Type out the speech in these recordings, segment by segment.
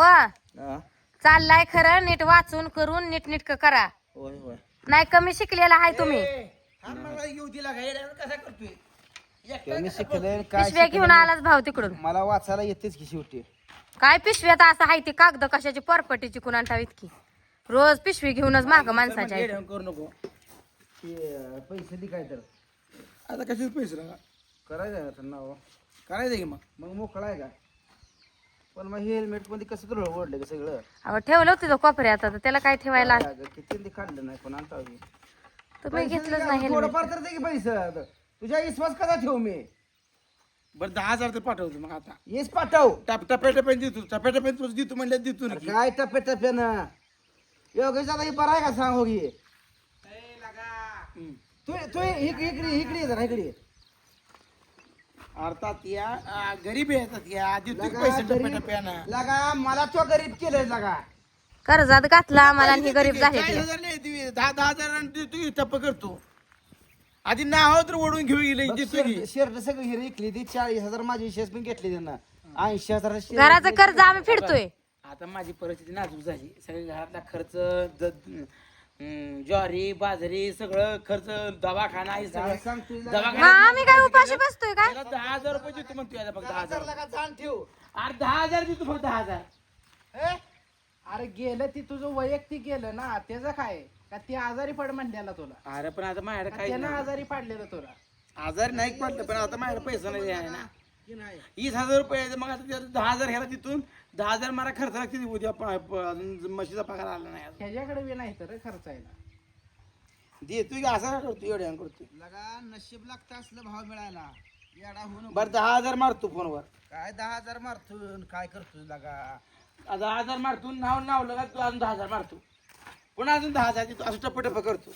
हा? चाललाय खरं नीट वाचून करून नीट नीटक करा. होय होय. नाही कमी शिकलेला आहे तुम्ही. येऊ दिला काय कसा करतोय? कमी शिकले काय पिशव्या घेऊन शिकले? आलाच भाऊ तिकडून. मला वाचायला येतेच की शेवटी. काय पिशव्यात असं आहे ती कागद कशाची? परपटीची कुणा ठावीत की? रोज पिशवी घेऊनच माग माणसाच्या आहेत. येड्यावरून करू नको. ते, अं, पैसे दे काय तर. आता कशाचे पैसे लागा करायचं आहे ना करायचं की मग? मग मोकळा आहे का? पण मग हेल्मेटमध्ये कसं तुला ओढलं का सगळं अहो ठेवलं होतं तो कोपऱ्यात आता त्याला काय ठेवायला अगं, किती ते काढलं नाही पण आता हवी. तुम्ही घेतलंच नाही का? helmet. थोडंफार तर दे की पैसे तुझ्या विश्वास कसा ठेवू मी बरं दहा हजार तर पाठवतो मग आता येस पाठव टप टप्प्या टप्प्याने देतो टप्प्या टप्प्याने तुझं देतो म्हणलं देतो ना अरे काय टप्प्या टप्प्यानं योगेश आता ही बरा आहे का सांग हो की हम्म. तू तू इकडे इकडे इकडे ये जरा इकडे ये. अर्थात या गरीब येतात या की लगा पैसे टप्प्या गरीब- टप्प्यानं लगा मला तो गरीब केलंय लगा. कर्जात घातला आम्हाला आणि ही गरीब झाले. चाळीस ते हजार नाही देऊ, दहा दहा हजार की टप्प करतो. आधी नाव तर ओढून घेऊ गेले देतो की शर्ट सगळी हिरी इकली ती चाळीस हजार माझी शेस पण घेतली त्यांना. ऐंशी हजार घराचं कर्ज आम्ही फिरतोय आता माझी परिस्थिती नाजूक झाली. सगळे घरातला खर्च हम्म, ज्वारी बाजरी सगळं खर्च दवाखाना आहे काय सगळं दवाखाना आम्ही काय उपाशी बसतोय काय? त्याला दहा हजार रुपये देतो म्हणतोय आता फक्त दहा हजार. जाण ठेव? अरे दहा हजार देतो फक्त दहा हजार. ए? अरे गेलं ती तुझं वैयक्तिक गेलं ना त्याचं काय? का ती आजारी पड म्हणलेला तुला? अरे पण आता माझ्याकडे का काही त्यानं नाही. आजारी पाडलेलं तुला? आजार नाही पडलं पण आता माझ्याकडे पैसा नाही आहे ना. वीस हजार रुपये आहे, मग आता त्यात दहा हजार ह्याला तिथून. दहा हजार मला खर्च लागते उद्या प- प- अजून म्हशीचा पगार आला नाही अजून. ह्याच्याकडे बी नाही तर खर्चायला. देतोय की असा काय करतो एवढ्या करतोय. लगा नशीब लागतं असलं भाव मिळायला. येडा होऊन बरं दहा हजार मारतो फोनवर. काय दहा हजार मारतो काय करतो लगा? आ, दहा हजार मारतो नाव नाव लगा तू अजून दहा हजार मारतो. पुन्हा अजून दहा हजार देतो असं टप्प टप्प करतो.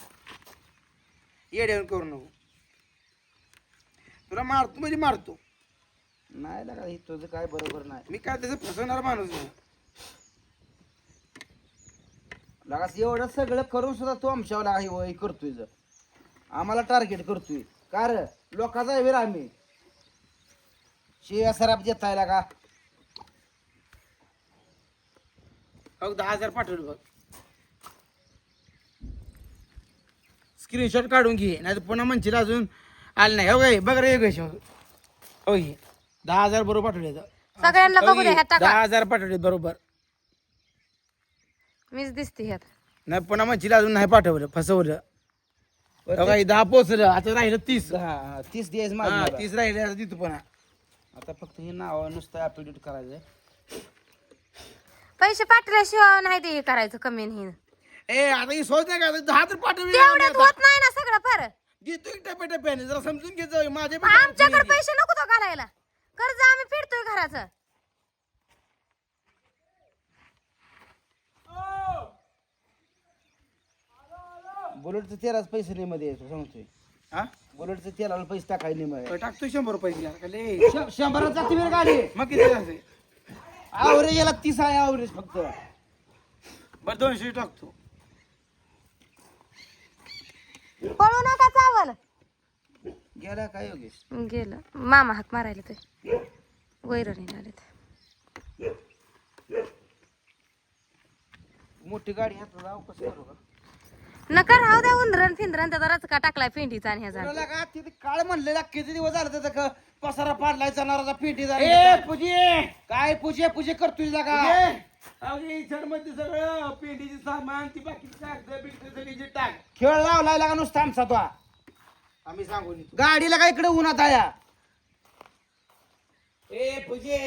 येड्यावर करू नको. तुला मारतो म्हणजे मारतो. नाही लगा हे तुझं काय बरोबर नाही. मी काय त्याचं फसवणार माणूस नाही लगा एवढं सगळं करून सुद्धा तू आमच्यावर आहे वय करतोय जर. आम्हाला टार्गेट करतोय. कार लोकांचा वेळ आम्ही. शिया सराप देताय लगा. हो दहा हजार पाठवले बघ. स्क्रीनशॉट काढून घे नाही तर पुन्हा म्हणशील अजून आलं नाही. हो काय बघ रे योगेश. हो घे. दहा हजार बरोबर पाठवले. सगळ्यांना बघू द्या टाका. दहा हजार पाठवले बरोबर. मीच दिसते ह्यात. नाही पुन्हा म्हणशील अजून नाही पाठवलं फसवलं. हो दहा पोचलं आता राहिलं तीस. हा, तीस दिवस हा, माझी तीस राहिले आता तिथं पुन्हा. आता फक्त हे नाव नुसतं अपडेट करायचंय. पैसे पाठवल्याशिवाय नाही ते हे करायचं कमी नाही ए आता ही सोच नाही का? आता दहा तर पाठवले तेवढ्यात होत नाही ना सगळं फर देतो एक टप्प्या टप्प्याने जरा समजून घे जाऊ माझे पण आमच्याकडे पैसे नको तो घालायला. कर्ज आम्ही फिरतोय घराचं. बुलेटचं तेलाच पैसे नाही मध्ये येतो सांगतोय. हा? बुलेटचं तेलाला पैसे टाकायला नाही टाकतो शंभर रुपये दिला का लय? गाडी. मग किती झाले आवरेज याला तीस आहे आवरेज फक्त. बरं दोनशे टाकतो. पळू नका चावल. गेला काय योगेश? गेलं. मामा हाक मारायला ते. वैरणी आले मोठी गाडी हातात जाऊ कसं करू का नका राहू द्या उंदरण फिंदरण त्याचा रचका टाकलाय पेंटीचा आणि ह्याचा. तुला का? तिथे काळ म्हणलेला किती दिवस झाला त्याचा क- पसारा पाडलाय जनावराचा पेटी ए पूजे! काय पूजे पूजे करतोय जागा मध्ये सगळं पेंडीचे सामान ती बाकीची कागद बिगद सगळी जे टाक. खेळ लावलाय लागा नुसता आमचा तो. आम्ही सांगून येतो. गाडीला काय इकडे उन्हात आया ए पूजे.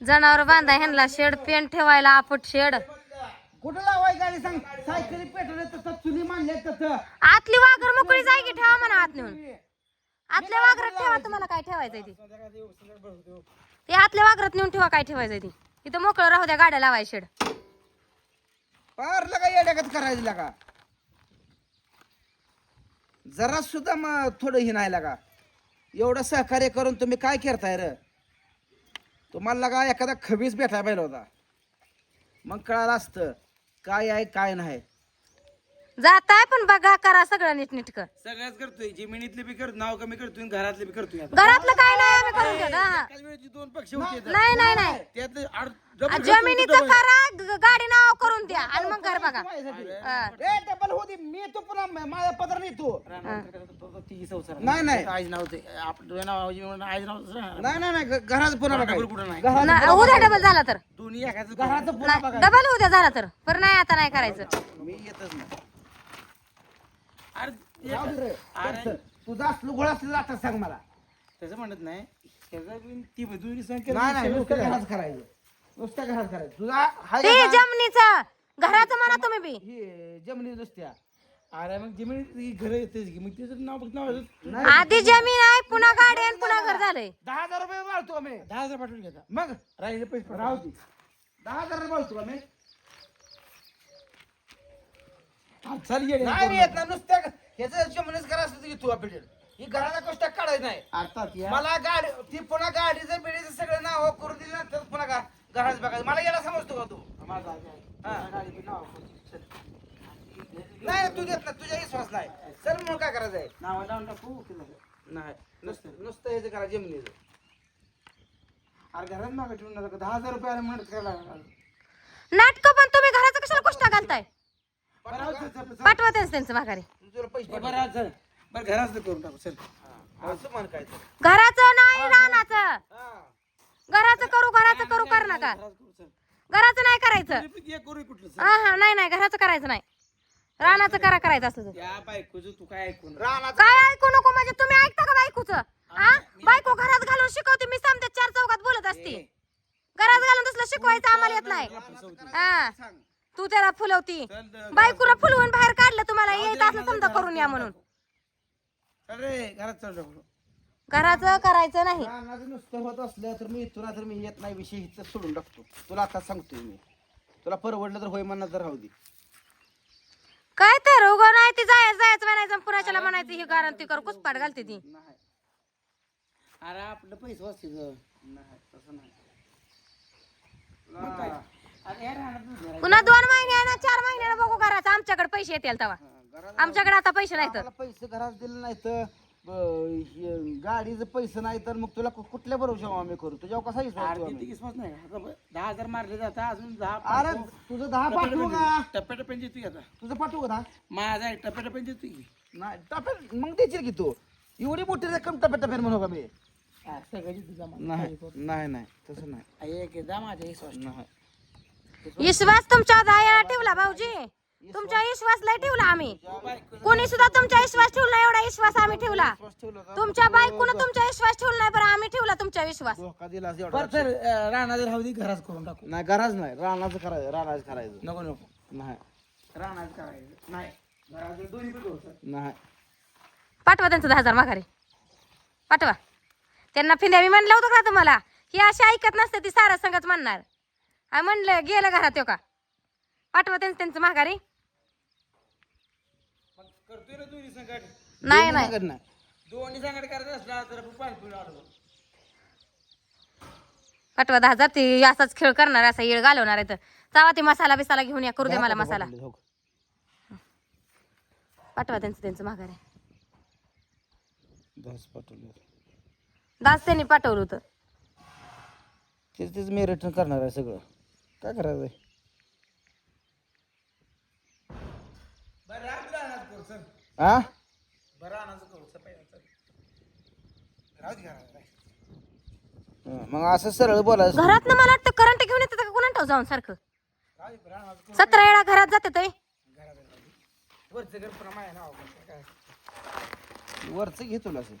जनावर बांधा ह्यांना शेड पेंट ठेवायला आपट शेड. कुठं लावाय गाडी सांग? सायकली पेटवले तसं चुली मांडले तसं. आतली वाघर मोकळी जाय की ठेवा म्हणा आत नेऊन. आतल्या वाघरात ठेवा तुम्हाला काय ठेवायचंय ती. ते आतल्या वाघरात नेऊन ठेवा काय ठेवायचंय ती. इथं मोकळं राहू द्या गाड्या लावाय शेड. पार लगा येड्यागत करायचं लागा? जरा सुद्धा मग थोडं ही नाही लागा. एवढं सहकार्य करून तुम्ही काय करताय र? तुम्हाला लगा एखादा खबीज भेटायला पाहिजे होता. मग कळालं असतं काय आहे काय नाही. जाताय पण बघा करा सगळं नीटनीटकं सगळ्याच करतोय जमिनीतले बी करतो नाव कमी करतोय आणि घरातले बी करतोय आता. घरातलं काय नाही आम्ही करून घेत हा. एकाच वेळेची दोन पक्ष होते. नाही नाही नाही आड- जमिनीचं. करा ग- गाडी नाव करून द्या आणि मग घर बघा हा. ए डबल होती मी तो पुन्हा म- माझ्या पत्र नाही तू. नाही नाही आज नाव ते आपलं नाव आज नाव दुसरं. नाही नाही नाही घ- घराचं पुन्हा डबल. कुठं नाही घराचं ना- उद्या डबल झाला तर दोन्ही एकाच घराचं पुन्हा नाही, बघायचं डबल उद्या झाला तर पर नाही आता नाही करायचं मी येतच नाही अरे जाऊ दे रे. अरे. चल, तुझा असलं गोळा असलं आता सांग मला. तसं म्हणत नाही. ती दोन्ही संख्या नाही नाही नुसतं घरात करायचं. नुसतं घरात करायचं. तुझा हाय ते का? जमिनीचं. घराचं म्हणा तुम्ही बी. ही जमिनी नुसत्या. अरे मग जमिनीत घर येतेच की. मग त्याचं नाव फक्त नाव आहे. आधी जमीन आहे पुन्हा गाडी आणि पुन्हा घर झालंय. दहा हजार रुपये मारतो आम्ही. दहा हजार पाठवून घेता. मग? राहिले पैसे. राहू दे. दहा हजार मारतो आम्ही हा, चल ये नाही रे येत ना नुसत्या ह्याचं जमिनीच करा असलं तर तू आपल्याला ही घराला कष्ट काढायचं नाही अर्थात या मला गाडी ती पुन्हा गाडीचं बिडीचं सगळं नाव करून दिली ना तर पुन्हा गा- घरात बघायचं मला याला समजतो का तू माझा. हा. नाही तू देत ना तुझ्या विश्वास नाही चल मग काय करायचं आहे नाव लावून टाकू की नको? नाही नुसतं नुसतं ह्याचं करा जमिनीचं अरे घरात मागं ठेवून नका. दहा हजार रुपये आले म्हणत करायला लागला. नाटक पण तुम्ही घराचं कशाला कष्ट घालताय. पाठवा त्यांचं त्यांचं माघारी तुला पैसे ए, बरं चल बरं घराचं करून टाकू चल पाठव. असं म्हण काय तर. घराचं नाही रानाचं हा. घराचं करू घराचं करू कर नका चल. घराचं नाही करायचं तरी पण एक करू कुठलं चल. हा हा नाही नाही घराचं करायचं नाही रानाचं करा करायचं असं तर. या बायकोचं तू काय ऐकून रानाचं काय ऐकू नको म्हणजे तुम्ही ऐकता का बायकोच हा बायको घरात घालून शिकवते मी समजा चार चौकात बोलत असते घरात घालून तसलं शिकवायचं आम्हाला येत नाही हा सांग. तू त्याला फुलवती. चल द- बायकोला फुलवून बाहेर काढलं तुम्हाला येत असलं समजा करून या म्हणून. चल रे घरात चल करायचं नाही. रानाचं नुसतं होत असलं तर मी तुला तर मी येत नाही विषय हिचं सोडून टाकतो. तुला आता सांगतोय मी. तुला परवडलं तर होय म्हणणार तर राहू दे. काय तर उगं नाही ती जायचं जायचं म्हणायचं पुण्याच्याला म्हणायचं ही कारण ती कर कुसपाट घालते ती. नाही. अरे आपलं पैसे वाचते नाही तसं नाही. पुन्हा दोन महिन्यानं चार महिन्यानं बघू घराचं. आमच्याकडे पैसे येतील तेव्हा. आमच्याकडे आता पैसे नाहीत. आम्हाला पैसे घरात दिले नाही तर गाडीचं पैसे नाही तर मग तुला कु- कुठल्या बरोबर आम्ही करू? तुझ्यावर कसा विश्वास नाही दहा हजार मारले जाता अजून दहा अरे तुझं दहा पाठवू का टप्प्याटप्प्याने देतोय आता तुझं पाठवू. का दहा माझा आहे टप्प्याटप्प्याने देतोय की नाही टप्प्यात मग देशील की तू एवढी मोठी रक्कम टप्प्यात टप्प्यात म्हणू का मी सगळ्याची तुझा. नाही नाही नाही तसं नाही एकदा माझ्या विश्वास नाही विश्वास तुमच्या दया ठेवला भाऊजी? तुमच्या विश्वास लय ठेवला आम्ही. कोणी सुद्धा तुमच्या विश्वास ठेवला नाही, एवढा विश्वास आम्ही ठेवला? तुमच्या बायकोनं तुमच्या विश्वास ठेवला नाही पण आम्ही ठेवला तुमच्या विश्वास. धोका दिला असं बरं एवढा तर अं, रानाचं राहू दे करून टाकू. नाही घराच नाही रानाचं करायचं रानाचं करायचं. नको नको. नाही. रानाचं करायचं. नाही. घराचं दोन्ही पण होतं नाही. पाठवा त्यांचं दहा हजार माघारी. पाठवा. त्यांना फिंद्या मी म्हणलं होतं का तुम्हाला? ही अशी ऐकत नसते ती सारा संगच म्हणणार. आ म्हणलं गेलं घरात का? पाठवा त्यांचं त्यांचं माघारी. करतोय ना दोन्ही संकट नाही नाही. नाही नाही. दोन्ही संकट करायचं असला तर पाणी पिऊन आलो. पाठवा दहा हजार ती असाच खेळ करणार असा येळ घालवणार आहे तर. चावा ते मसाला बिसाला घेऊन या करू दे मला मसाला. पाठवा त्यांचं त्यांचं माघारी. दस पाठवले दास त्यांनी पाठवलं होतं. तेच तेच मी रिटर्न करणार आहे सगळं. काय करायचं आहे हा. हं, मग असं सरळ बोलायचं. घरात मला वाटतं करंट घेऊन येतं का कुणाला जाऊन सारखं? सतरा वेळा घरात जाते ते. वरचं घे तुला असं.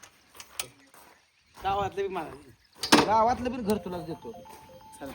गावातलं बी मला गावातलं पण घर तुलाच देतो. चला.